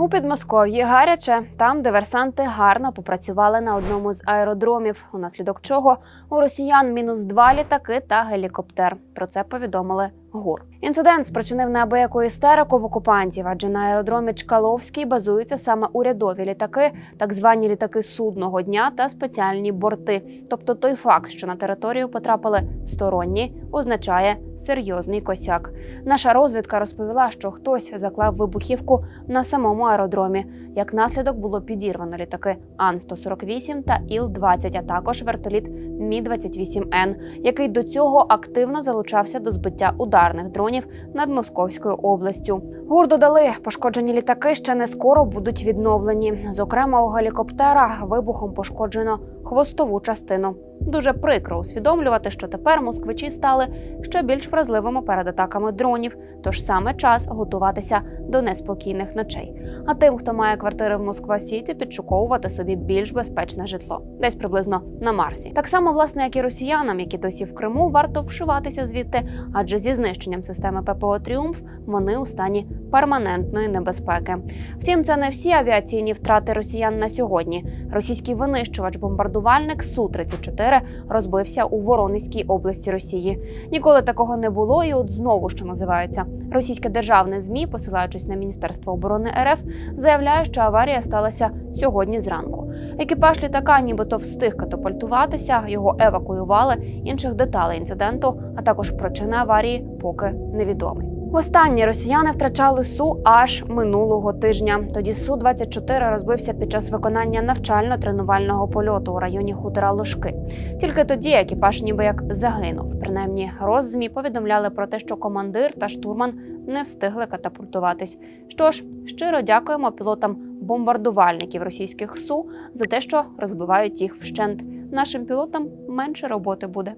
У Підмосков'ї гаряче, там диверсанти гарно попрацювали на одному з аеродромів, унаслідок чого у росіян мінус два літаки та гелікоптер. Про це повідомили ГУР. Інцидент спричинив неабияку істерику в окупантів, адже на аеродромі Чкаловський базуються саме урядові літаки, так звані літаки судного дня та спеціальні борти. Тобто той факт, що на територію потрапили сторонні, означає серйозний косяк. Наша розвідка розповіла, що хтось заклав вибухівку на самому аеродромі. Як наслідок було підірвано літаки Ан-148 та Іл-20, а також вертоліт Мі-28Н, який до цього активно залучався до збиття ударних дронів над Московською областю. ГУР додали, пошкоджені літаки ще не скоро будуть відновлені. Зокрема, у гелікоптера вибухом пошкоджено хвостову частину. Дуже прикро усвідомлювати, що тепер москвичі стали ще більш вразливими перед атаками дронів, тож саме час готуватися до неспокійних ночей. А тим, хто має квартири в Москва Сіті, підшуковувати собі більш безпечне житло, десь приблизно на Марсі. Так само, власне, як і росіянам, які досі в Криму, варто вшиватися звідти, адже зі знищенням системи ППО Тріумф вони у стані перманентної небезпеки. Втім, це не всі авіаційні втрати росіян на сьогодні. Російський винищувач-бомбардувальник су 34 розбився у Воронезькій області Росії. Ніколи такого не було, і от знову що називається російське державне змі, посилаючись на міністерство оборони РФ, заявляє, що аварія сталася сьогодні зранку. Екіпаж літака, нібито встиг катапультуватися, його евакуювали. Інших деталей інциденту, а також причини аварії, поки невідомі. Востаннє росіяни втрачали су аж минулого тижня. Тоді су 24 розбився під час виконання навчально-тренувального польоту у районі хутора Лужки. Тільки тоді екіпаж ніби як загинув. Принаймні, роззмі повідомляли про те, що командир та штурман не встигли катапультуватись. Що ж, щиро дякуємо пілотам бомбардувальників російських су за те, що розбивають їх вщент. Нашим пілотам менше роботи буде.